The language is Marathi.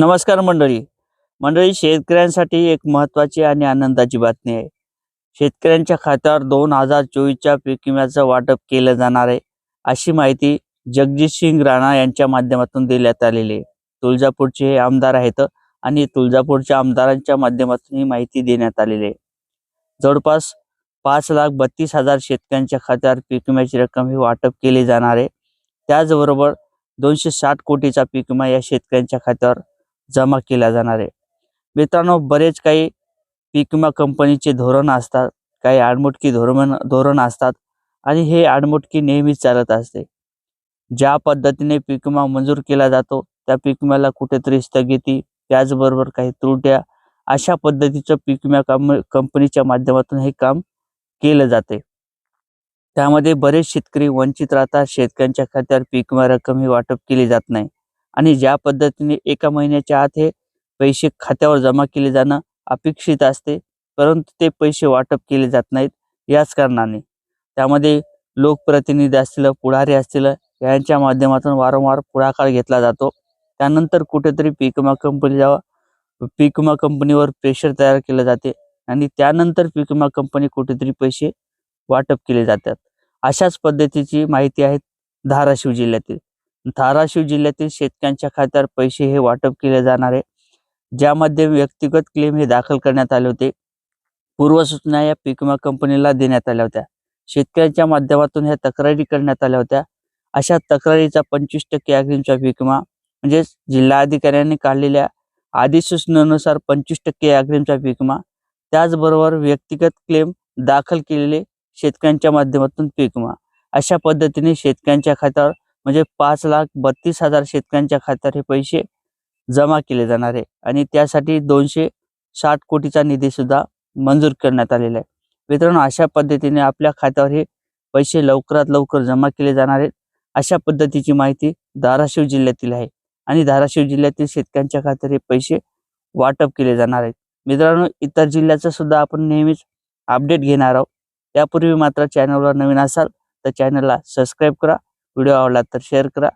नमस्कार मंडळी. मंडळी शेतकऱ्यांसाठी एक महत्त्वाची आणि आनंदाची बातमी आहे. शेतकऱ्यांच्या खात्यावर दोन हजार चोवीसच्या पीक विम्याचं वाटप केलं जाणार आहे अशी माहिती जगजित सिंग राणा यांच्या माध्यमातून देण्यात आलेली आहे. तुळजापूरचे हे आमदार आहेत आणि तुळजापूरच्या आमदारांच्या माध्यमातून ही माहिती देण्यात आलेली आहे. जवळपास पाच लाख बत्तीस हजार शेतकऱ्यांच्या खात्यावर पीक विम्याची रक्कम ही वाटप केली जाणार आहे. त्याचबरोबर दोनशे साठ कोटीचा पीक विमा या शेतकऱ्यांच्या खात्यावर जमा केला जाणार आहे. मित्रांनो बरेच काही पीक विमा कंपनीचे धोरण असतात काही आडमुटकी धोरण धोरण असतात आणि हे आडमुटकी नेहमीच चालत असते. ज्या पद्धतीने पीक विमा मंजूर केला जातो त्या पीक विम्याला कुठेतरी स्थगिती त्याचबरोबर काही त्रुट्या अशा पद्धतीचं पीक विमा कंपनीच्या माध्यमातून हे काम केलं जाते. त्यामध्ये बरेच शेतकरी वंचित राहतात शेतकऱ्यांच्या खात्यावर पीक विमा रक्कम ही वाटप केली जात नाही. आणि ज्या पद्धतीने एका महिन्याच्या आत हे पैसे खात्यावर जमा केले जाणं अपेक्षित असते परंतु ते पैसे वाटप केले जात नाहीत याच कारणाने. त्यामध्ये लोकप्रतिनिधी असतील पुढारी असतील यांच्या माध्यमातून वारंवार पुढाकार घेतला जातो. त्यानंतर कुठेतरी पीक विमा जावा पीक विमा कंपनीवर प्रेशर तयार केलं जाते आणि त्यानंतर पीक विमा कंपनी कुठेतरी पैसे वाटप केले जातात. अशाच पद्धतीची माहिती आहे धाराशिव जिल्ह्यातील. धाराशिव जिल्ह्यातील शेतकऱ्यांच्या खात्यावर पैसे हे वाटप केले जाणार आहे. ज्यामध्ये व्यक्तिगत क्लेम हे दाखल करण्यात आले होते. पूर्वसूचना या पीक विमा कंपनीला देण्यात आल्या होत्या. शेतकऱ्यांच्या माध्यमातून ह्या तक्रारी करण्यात आल्या होत्या. अशा तक्रारीचा पंचवीस टक्के अग्रिमचा पीक विमा म्हणजेच जिल्हाधिकाऱ्यांनी काढलेल्या अधिसूचनेनुसार पंचवीस टक्के अग्रिमचा पीक विमा. त्याचबरोबर व्यक्तिगत क्लेम दाखल केलेले शेतकऱ्यांच्या माध्यमातून पीक विमा. अशा पद्धतीने शेतकऱ्यांच्या खात्यावर म्हणजे पाच लाख बत्तीस हजार शेतकऱ्यांच्या खात्यावर हे पैसे जमा केले जाणार आहे. आणि त्यासाठी दोनशे साठ कोटीचा निधी सुद्धा मंजूर करण्यात आलेला आहे. मित्रांनो अशा पद्धतीने आपल्या खात्यावर हे पैसे लवकरात लवकर जमा केले जाणार आहेत. अशा पद्धतीची माहिती धाराशिव जिल्ह्यातील आहे. आणि धाराशिव जिल्ह्यातील शेतकऱ्यांच्या खात्यावर हे पैसे वाटप केले जाणार आहेत. मित्रांनो इतर जिल्ह्याचं सुद्धा आपण नेहमीच अपडेट घेणार आहोत. त्यापूर्वी मात्र चॅनलवर नवीन असाल तर चॅनलला सबस्क्राईब करा. व्हिडिओ आवडला तर शेअर करा.